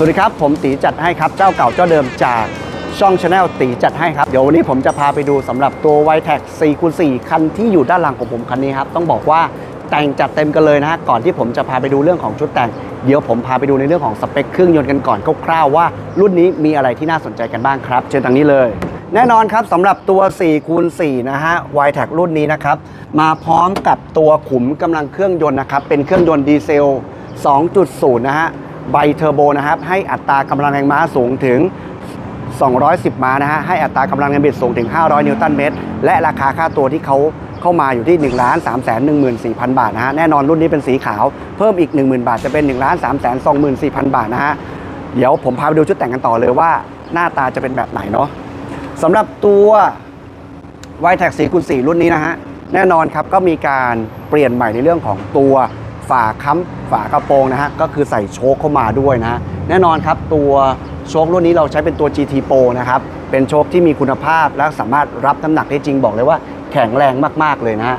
สวัสดีครับ ผมตีจัดให้ครับ เจ้าเก่าเจ้าเดิมจากช่องชาแนลตีจัดให้ครับ เดี๋ยววันนี้ผมจะพาไปดูสำหรับตัว y t e 4คูณ4คันที่อยู่ด้านหลังของผมคันนี้ครับ ต้องบอกว่าแต่งจัดเต็มกันเลยนะฮะก่อนที่ผมจะพาไปดูเรื่องของชุดแต่ง เดี๋ยวผมพาไปดูในเรื่องของสเปคเครื่องยนต์กันก่อนคร่าวๆว่า รุ่นนี้มีอะไรที่น่าสนใจกันบ้างครับ เชิญทางนี้เลย แน่นอนครับสำหรับตัว4คูณ4นะฮะ y t e รุ่นนี้นะครับมาพร้อมกับตัวขุมกำลังเครื่องยนต์นะครับเป็นเครื่องยนต์ดีเซล 2.0 นะฮะ ไบเทอร์โบนะครับ ให้อัตรากำลังแรงม้าสูงถึง 210 ม้านะฮะ ให้อัตรากำลังแรงบิดสูงถึง 500 นิวตันเมตร และราคาค่าตัวที่เขาเข้ามาอยู่ที่ 1 3 1 4 0 0 0 บาทนะฮะ แน่นอนรุ่นนี้เป็นสีขาว เพิ่มอีก 10,000 บาท จะเป็น 1 3 2 4 0 0 0 บาทนะฮะ เดี๋ยวผมพาไปดูชุดแต่งกันต่อเลยว่าหน้าตาจะเป็นแบบไหนเนาะสำหรับตัว y t e 4คูณ4รุ่นนี้นะฮะ แน่นอนครับก็มีการเปลี่ยนใหม่ในเรื่องของตัว ฝาค้ำฝากระโปรงนะฮะก็คือใส่โชคเข้ามาด้วยนะแน่นอนครับตัวโชครุ่นนี้เราใช้เป็นตัว GT Pro นะครับเป็นโชคที่มีคุณภาพและสามารถรับน้ำหนักได้จริงบอกเลยว่า แข็งแรงมากๆเลยนะฮะ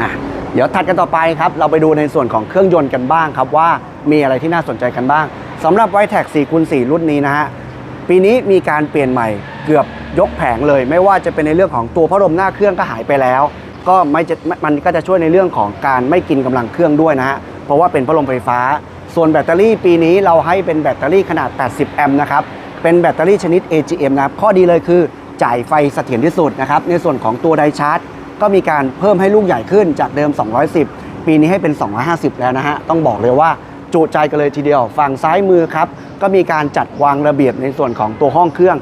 อะเดี๋ยวถัดกันต่อไปครับ เราไปดูในส่วนของเครื่องยนต์กันบ้างครับว่ามีอะไรที่น่าสนใจกันบ้างสำหรับ y t e 4คูณ4รุ่นนี้นะฮะปีนี้มีการเปลี่ยนใหม่เกือบยกแผงเลย ไม่ว่าจะเป็นในเรื่องของตัวพัดลมหน้าเครื่องก็หายไปแล้ว ก็ไม่จะมันก็จะช่วยในเรื่องของการไม่กินกำลังเครื่องด้วยนะฮะเพราะว่าเป็นพัดลมไฟฟ้า ส่วนแบตเตอรี่ปีนี้เราให้เป็นแบตเตอรี่ขนาด 80 แอมป์นะครับเป็นแบตเตอรี่ชนิด AGM นะครับข้อดีเลยคือจ่ายไฟเสถียรที่สุดนะครับในส่วนของตัวไดชาร์จ ก็มีการเพิ่มให้ลูกใหญ่ขึ้นจากเดิม 210 ปีนี้ให้เป็น 250 แล้วนะฮะต้องบอกเลยว่าจุใจกันเลยทีเดียวฝั่งซ้ายมือครับก็มีการจัดวางระเบียบในส่วนของตัวห้องเครื่อง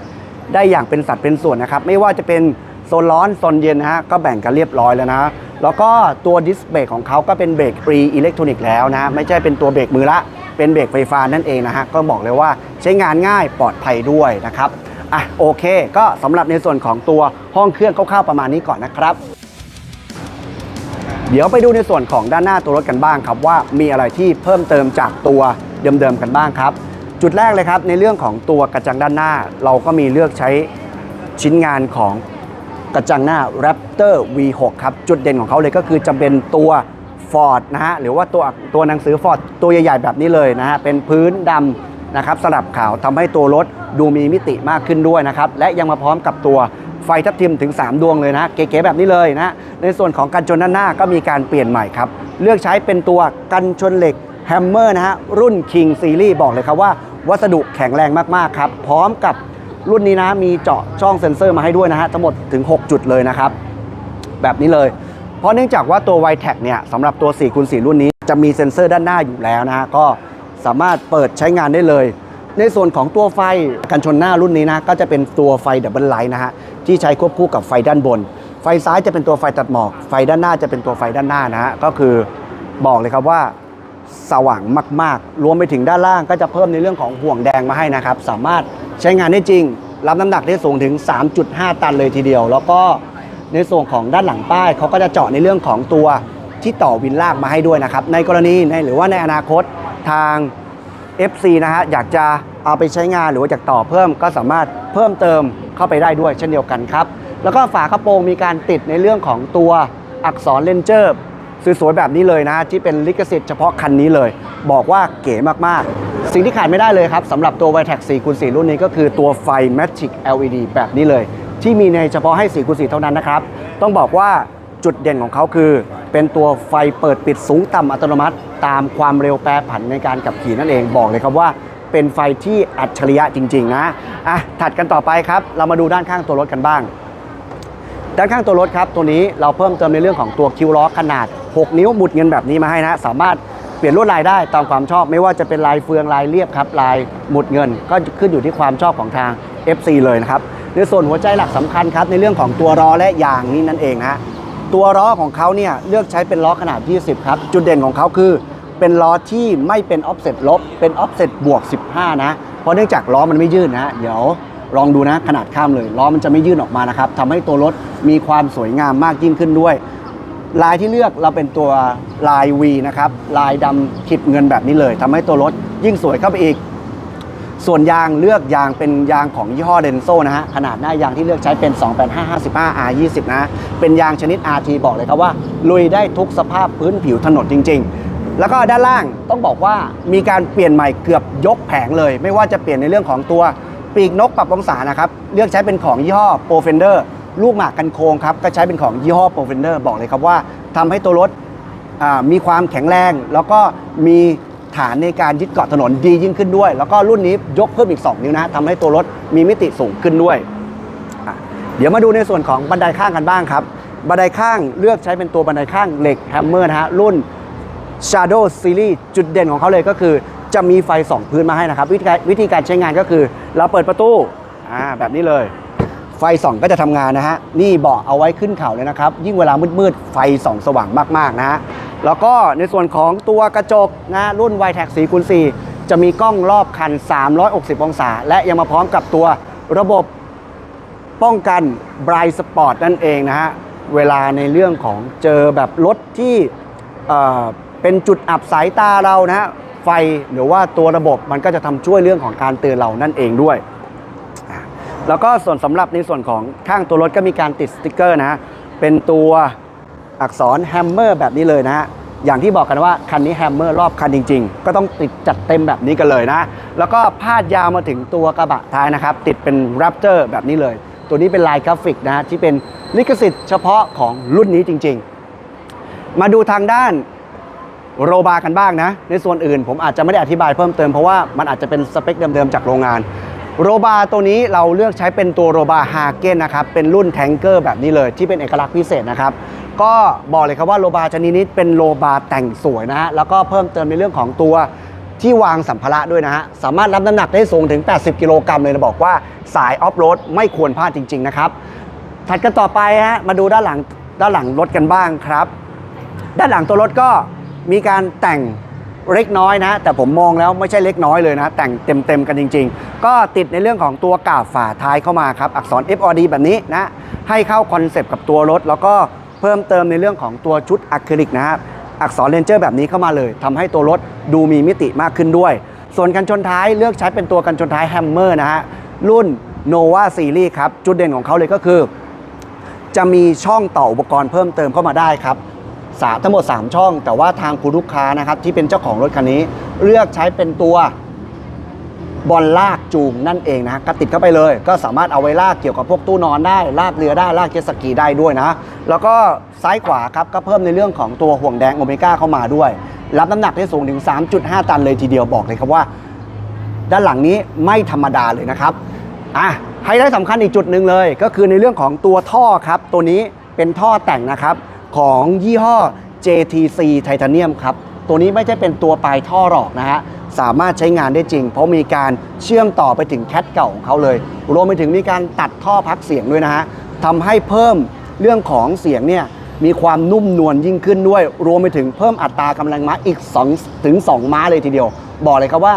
ได้อย่างเป็นสัดเป็นส่วนนะครับไม่ว่าจะเป็น โซนร้อนโซนเย็นนะฮะก็แบ่งกันเรียบร้อยแล้วนะแล้วก็ตัวดิสเบรกของเขาก็เป็นเบรกฟรีอิเล็กทรอนิกส์แล้วนะไม่ใช่เป็นตัวเบรกมือละเป็นเบรกไฟฟ้านั่นเองนะฮะก็บอกเลยว่าใช้งานง่ายปลอดภัยด้วยนะครับอะโอเค ก็สำหรับในส่วนของตัวห้องเครื่องคร่าวๆประมาณนี้ก่อนนะครับ เดี๋ยวไปดูในส่วนของด้านหน้าตัวรถกันบ้างครับว่ามีอะไรที่เพิ่มเติมจากตัวเดิมๆกันบ้างครับ จุดแรกเลยครับในเรื่องของตัวกระจังด้านหน้า เราก็มีเลือกใช้ชิ้นงานของ กระจังหน้า Raptor V6 ครับ จุดเด่นของเขาเลยก็คือจะเป็นตัว Ford นะฮะ หรือว่าตัวตัวหนังสือ Ford ตัวใหญ่ๆ แบบนี้เลยนะฮะ เป็นพื้นดำนะครับสลับขาวทำให้ตัวรถดูมีมิติมากขึ้นด้วยนะครับ และยังมาพร้อมกับตัวไฟทับทิมถึง 3 ดวงเลยนะ เก๋ๆแบบนี้เลยนะ ในส่วนของกันชนด้านหน้าก็มีการเปลี่ยนใหม่ครับ เลือกใช้เป็นตัวกันชนเหล็กแฮมเมอร์นะฮะรุ่น King Series บอกเลยครับว่าวัสดุแข็งแรงมากๆครับ พร้อมกับ รุ่นนี้นะมีเจาะช่องเซ็นเซอร์มาให้ด้วยนะฮะทั้งหมดถึง 6 จุดเลยนะครับ แบบนี้เลย เพราะเนื่องจากว่าตัว y t e เนี่ยสำหรับตัว4คูณ4รุ่นนี้จะมีเซ็นเซอร์ด้านหน้าอยู่แล้วนะฮะก็สามารถเปิดใช้งานได้เลย ในส่วนของตัวไฟกันชนหน้ารุ่นนี้นะก็จะเป็นตัวไฟดับเบิลไลท์นะฮะที่ใช้ควบคู่กับไฟด้านบน ไฟซ้ายจะเป็นตัวไฟตัดหมอก ไฟด้านหน้าจะเป็นตัวไฟด้านหน้านะฮะก็คือบอกเลยครับว่าสว่างมาก ๆ รวมไปถึงด้านล่างก็จะเพิ่มในเรื่องของห่วงแดงมาให้นะครับ สามารถ ใช้งานได้จริง รับน้ำหนักได้สูงถึง 3.5 ตันเลยทีเดียว แล้วก็ในส่วนของด้านหลังป้ายเขาก็จะเจาะในเรื่องของตัวที่ต่อวินลากมาให้ด้วยนะครับ ในกรณีในหรือว่าในอนาคตทาง FC นะฮะอยากจะเอาไปใช้งานหรือว่าอยากต่อเพิ่มก็สามารถเพิ่มเติมเข้าไปได้ด้วยเช่นเดียวกันครับ แล้วก็ฝากระโปรงมีการติดในเรื่องของตัวอักษรเลนเจอร์ สวยๆแบบนี้เลยนะที่เป็นลิขสิทธิ์เฉพาะคันนี้เลย บอกว่าเก๋มากๆ สิ่งที่ขาดไม่ได้เลยครับสำหรับตัว v i t e 4คูณ4รุ่นนี้ก็คือตัวไฟ Magic LED แบบนี้เลย ที่มีในเฉพาะให้4คูณ4เท่านั้นนะครับ ต้องบอกว่าจุดเด่นของเขาคือ เป็นตัวไฟเปิดปิดสูงต่ำอัตโนมัติ ตามความเร็วแปรผันในการขับขี่นั่นเองบอกเลยครับว่าเป็นไฟที่อัจฉริยะจริง ๆ นะอะถัดกันต่อไปครับ เรามาดูด้านข้างตัวรถกันบ้าง ด้านข้างตัวรถครับตัวนี้เราเพิ่มเติมในเรื่องของตัวคิวล้อขนาด 6 นิ้วหมุดเงินแบบนี้มาให้นะสามารถเปลี่ยนลวดลายได้ตามความชอบ ไม่ว่าจะเป็นลายเฟืองลายเรียบครับลายหมุดเงิน ก็ขึ้นอยู่ที่ความชอบของทาง FC เลยนะครับในส่วนหัวใจหลักสำคัญครับในเรื่องของตัวล้อและยางนี่นั่นเองนะฮะตัวล้อของเขาเนี่ยเลือกใช้เป็นล้อขนาด 20 ครับ จุดเด่นของเขาคือ เป็นล้อที่ไม่เป็นออฟเซตลบ เป็นออฟเซตบวก 15 นะ เพราะเนื่องจากล้อมันไม่ยืดนะ เดี๋ยว ลองดูนะขนาดข้ามเลยล้อมันจะไม่ยื่นออกมานะครับทำให้ตัวรถมีความสวยงามมากยิ่งขึ้นด้วย ลายที่เลือกเราเป็นตัวลาย V นะครับลายดำขีดเงินแบบนี้เลยทำให้ตัวรถยิ่งสวยเข้าไปอีก ส่วนยางเลือกยางเป็นยางของยี่ห้อเดนโซนะฮะขนาดหน้ายางที่เลือกใช้เป็น 28555 R20 นะเป็นยางชนิด RT บอกเลยครับว่า ลุยได้ทุกสภาพพื้นผิวถนนจริง ๆแล้วก็ด้านล่างต้องบอกว่ามีการเปลี่ยนใหม่เกือบยกแผงเลย ไม่ว่าจะเปลี่ยนในเรื่องของตัว ปีกนกปรับองศานะครับ เลือกใช้เป็นของยี่ห้อโปรเฟนเดอร์ลูกหมากกันโค้งครับ ก็ใช้เป็นของยี่ห้อโปรเฟนเดอร์บอกเลยครับว่าทำให้ตัวรถมีความแข็งแรง แล้วก็มีฐานในการยึดเกาะถนนดียิ่งขึ้นด้วย แล้วก็รุ่นนี้ยกเพิ่มอีก 2 นิ้วนะทำให้ตัวรถมีมิติสูงขึ้นด้วย เดี๋ยวมาดูในส่วนของบันไดข้างกันบ้างครับ บันไดข้างเลือกใช้เป็นตัวบันไดข้างเหล็กแฮมเมอร์นะฮะรุ่น Shadow Series จุดเด่นของเขาเลยก็คือ จะมีไฟส่องพื้นมาให้นะครับ วิธีการวิธีการใช้งานก็คือ เราเปิดประตูอ่าแบบนี้เลย ไฟส่องก็จะทำงานนะฮะนี่เบาะเอาไว้ขึ้นเขาเลยนะครับ ยิ่งเวลามืดๆไฟส่องสว่างมากๆนะฮะแล้วก็ในส่วนของตัวกระจกนะรุ่น y t e c 4คูณ4จะมีกล้องรอบคัน 360 องศา และยังมาพร้อมกับตัวระบบป้องกัน Bright Spot นั่นเองนะฮะ เวลาในเรื่องของเจอแบบรถที่เอ่อเป็นจุดอับสายตาเรานะฮะ ไฟหรือว่าตัวระบบมันก็จะทำช่วยเรื่องของการเตือนเรานั่นเองด้วย แล้วก็ส่วนสำหรับในส่วนของข้างตัวรถก็มีการติดสติกเกอร์นะฮะเป็นตัวอักษรแฮมเมอร์แบบนี้เลยนะฮะอย่างที่บอกกันว่าคันนี้แฮมเมอร์รอบคันจริง ๆ ก็ต้องติดจัดเต็มแบบนี้กันเลยนะ แล้วก็พาดยาวมาถึงตัวกระบะท้ายนะครับ ติดเป็น Raptor แบบนี้เลย ตัวนี้เป็นลายกราฟิกนะที่เป็นลิขสิทธิ์เฉพาะของรุ่นนี้จริง ๆ มาดูทางด้าน โรบากันบ้างนะ ในส่วนอื่นผมอาจจะไม่ได้อธิบายเพิ่มเติมเพราะว่ามันอาจจะเป็นสเปคเดิมๆจากโรงงานโรบาร์ตัวนี้เราเลือกใช้เป็นตัวโรบาร์ฮาเกนนะครับ เป็นรุ่นแทงเกอร์แบบนี้เลยที่เป็นเอกลักษณ์พิเศษนะครับ ก็บอกเลยครับว่าโรบาร์ชนิดนี้เป็นโรบาร์แต่งสวยนะฮะ แล้วก็เพิ่มเติมในเรื่องของตัวที่วางสัมภาระด้วยนะฮะ สามารถรับน้ำหนักได้สูงถึง 80 กิโลกรัมเลยนะบอกว่าสายออฟโรดไม่ควรพลาดจริง ๆ นะครับ ถัดกันต่อไปฮะมาดูด้านหลังด้านหลังรถกันบ้างครับ ด้านหลังตัวรถก็ มีการแต่งเล็กน้อยนะ แต่ผมมองแล้วไม่ใช่เล็กน้อยเลยนะ แต่งเต็มๆกันจริง ๆ ก็ติดในเรื่องของตัวกาบฝาท้ายเข้ามาครับ อักษร FOD แบบนี้นะ ให้เข้าคอนเซปต์กับตัวรถ แล้วก็เพิ่มเติมในเรื่องของตัวชุดอะคริลิกนะครับอักษรเลนเจอร์แบบนี้เข้ามาเลยทำให้ตัวรถดูมีมิติมากขึ้นด้วย ส่วนกันชนท้ายเลือกใช้เป็นตัวกันชนท้ายแฮมเมอร์นะฮะรุ่น Nova Series ครับ จุดเด่นของเขาเลยก็คือ จะมีช่องต่ออุปกรณ์เพิ่มเติมเข้ามาได้ครับ สามทั้งหมด 3 ช่อง แต่ว่าทางคุณลูกค้านะครับที่เป็นเจ้าของรถคันนี้ เลือกใช้เป็นตัวบอลลากจูงนั่นเองนะก็ติดเข้าไปเลย ก็สามารถเอาไว้ลากเกี่ยวกับพวกตู้นอนได้ ลากเรือได้ลากเจ็ตสกีได้ด้วยนะ แล้วก็ซ้ายขวาครับก็เพิ่มในเรื่องของตัวห่วงแดงโอเมก้าเข้ามาด้วย รับน้ำหนักได้สูงถึง 3.5 ตันเลยทีเดียวบอกเลยครับว่า ด้านหลังนี้ไม่ธรรมดาเลยนะครับอะไฮไลท์สำคัญอีกจุดหนึ่งเลย ก็คือในเรื่องของตัวท่อครับตัวนี้เป็นท่อแต่งนะครับ ของยี่ห้อ JTC Titanium ครับ ตัวนี้ไม่ใช่เป็นตัวปลายท่อหรอกนะฮะ สามารถใช้งานได้จริง เพราะมีการเชื่อมต่อไปถึงแคทเก่าของเขาเลย รวมไปถึงมีการตัดท่อพักเสียงด้วยนะฮะทำให้เพิ่มเรื่องของเสียงเนี่ยมีความนุ่มนวลยิ่งขึ้นด้วย รวมไปถึงเพิ่มอัตรากำลังม้าอีก2ถึง 2 ม้าเลยทีเดียว บอกเลยครับว่า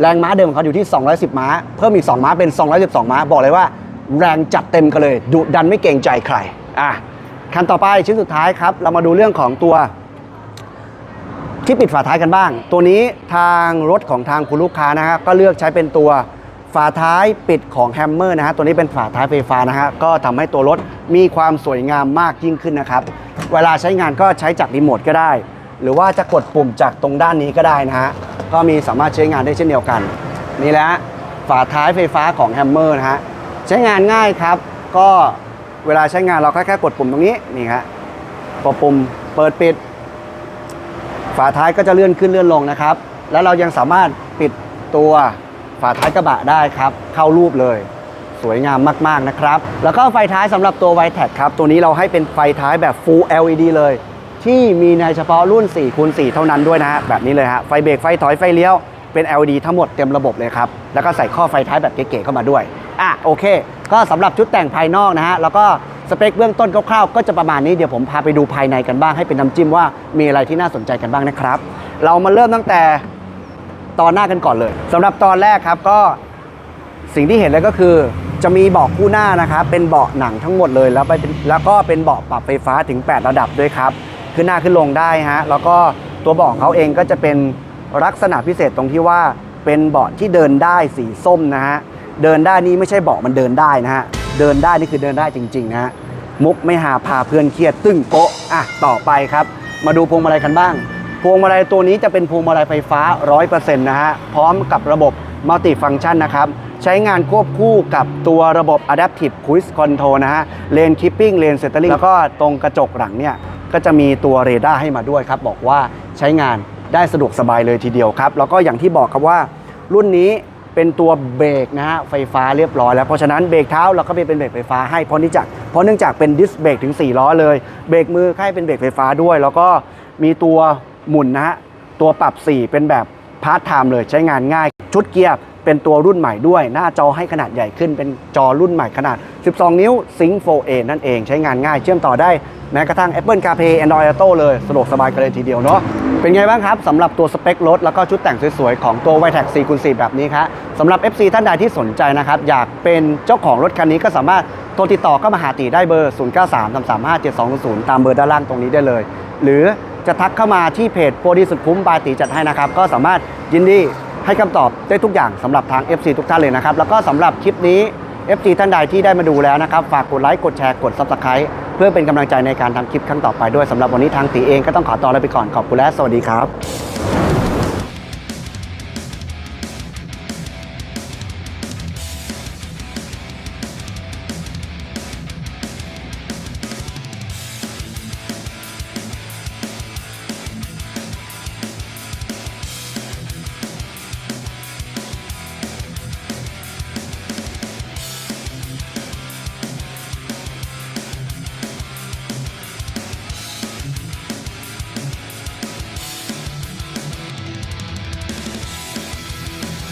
แรงม้าเดิมของเขาอยู่ที่ 210ม้า12ม้า เพิ่มอีก 2 ม้าเป็น 212 ม้า บอกเลยว่า แรงจัดเต็มกันเลย ดุดันไม่เกรงใจใคร อะ คันต่อไปชิ้นสุดท้ายครับ เรามาดูเรื่องของตัว ที่ปิดฝาท้ายกันบ้าง ตัวนี้ทางรถของทางคุณลูกค้านะฮะก็เลือกใช้เป็นตัวฝาท้ายปิดของแฮมเมอร์นะฮะตัวนี้เป็นฝาท้ายไฟฟ้านะฮะก็ทำให้ตัวรถมีความสวยงามมากยิ่งขึ้นนะครับ เวลาใช้งานก็ใช้จากรีโมทก็ได้ หรือว่าจะกดปุ่มจากตรงด้านนี้ก็ได้นะฮะก็มีสามารถใช้งานได้เช่นเดียวกัน นี่แหละฮะฝาท้ายไฟฟ้าของแฮมเมอร์นะฮะใช้งานง่ายครับ ก็ เวลาใช้งานเราแค่แค่กดปุ่มตรงนี้นี่ฮะกดปุ่มเปิดปิด ฝาท้ายก็จะเลื่อนขึ้นเลื่อนลงนะครับ แล้วเรายังสามารถปิดตัวฝาท้ายกระบะได้ครับ เข้ารูปเลย สวยงามมากๆนะครับ แล้วก็ไฟท้ายสำหรับตัว y t e c ครับ ตัวนี้เราให้เป็นไฟท้ายแบบ Full LED เลย ที่มีในเฉพาะรุ่น4คูณ4เท่านั้นด้วยนะฮะแบบนี้เลยฮะไฟเบรกไฟถอยไฟเลี้ยวเป็น LED ทั้งหมดเต็มระบบเลยครับแล้วก็ใส่ข้อไฟท้ายแบบเก๋ๆเข้ามาด้วย อะโอเค ก็สำหรับชุดแต่งภายนอกนะฮะแล้วก็สเปคเบื้องต้นคร่าวๆก็จะประมาณนี้เดี๋ยวผมพาไปดูภายในกันบ้างให้เป็นน้ำจิ้มว่ามีอะไรที่น่าสนใจกันบ้างนะครับ เรามาเริ่มตั้งแต่ตอนหน้ากันก่อนเลยสำหรับตอนแรกครับก็สิ่งที่เห็นเลยก็คือจะมีเบาะคู่หน้านะครับเป็นเบาะหนังทั้งหมดเลยแล้วไปแล้วก็เป็นเบาะปรับไฟฟ้าถึง 8 ระดับด้วยครับขึ้นหน้าขึ้นลงได้ฮะแล้วก็ตัวเบาะของเขาเองก็จะเป็นลักษณะพิเศษตรงที่ว่าเป็นเบาะที่เดินได้สีส้มนะฮะ เดินได้นี่ไม่ใช่บาะมันเดินได้นะฮะ เดินได้นี่คือเดินได้จริงๆนะฮะ มุกไม่หาพาเพื่อนเครียดตึ้งโป๊ะอะต่อไปครับ มาดูพวงมาลัยกันบ้าง พวงมาลัยตัวนี้จะเป็นพวงมาลัยไฟฟ้า 100%นะฮะ พร้อมกับระบบมัลติฟังชันนะครับ ใช้งานควบคู่กับตัวระบบ Adaptive Cruise Control นะฮะ Lane Keeping Lane Centering แล้วก็ตรงกระจกหลังเนี่ยก็จะมีตัวเรดาร์ให้มาด้วยครับ บอกว่าใช้งานได้สะดวกสบายเลยทีเดียวครับ แล้วก็อย่างที่บอกครับว่ารุ่นนี้ เป็นตัวเบรกนะฮะไฟฟ้าเรียบร้อยแล้วเพราะฉะนั้นเบรกเท้าเราก็เป็นเบรกไฟฟ้าให้เพราะนี่จากเพราะเนื่องจากเป็นดิสเบรกถึง 4 ล้อเลยเบรกมือให้เป็นเบรกไฟฟ้าด้วย แล้วก็มีตัวหมุนนะฮะตัวปรับ 4 เป็นแบบพาร์ทไทม์เลยใช้งานง่าย ชุดเกียร์เป็นตัวรุ่นใหม่ด้วย หน้าจอให้ขนาดใหญ่ขึ้น เป็นจอรุ่นใหม่ขนาด 12 นิ้ว Sync 4A นั่นเองใช้งานง่าย เชื่อมต่อได้แม้กระทั่ง Apple CarPlay Android Auto เลยสะดวกสบายกันเลยทีเดียวเนาะ เป็นไงบ้างครับสำหรับตัวสเปครถแล้วก็ชุดแต่งสวยๆ ของตัว y t e c 4คูณ4แบบนี้ครับสำหรับ FC ท่านใดที่สนใจนะครับ อยากเป็นเจ้าของรถคันนี้ก็สามารถโทรติดต่อเข้ามาหาตีได้เบอร์ 0933357200 ตามเบอร์ด้านล่างตรงนี้ได้เลย หรือจะทักเข้ามาที่เพจโปรดีสุดคุ้มบายตีจัดให้นะครับ ก็สามารถยินดีให้คำตอบได้ทุกอย่างสำหรับทาง FC ทุกท่านเลยนะครับแล้วก็สำหรับคลิปนี้ FC ท่านใดที่ได้มาดูแล้วนะครับฝากกดไลค์กดแชร์กด Subscribe เพื่อเป็นกำลังใจในการทำคลิปครั้งต่อไปด้วยสำหรับวันนี้ทางตีเองก็ต้องขอตัวลาไปก่อนขอบคุณและสวัสดีครับ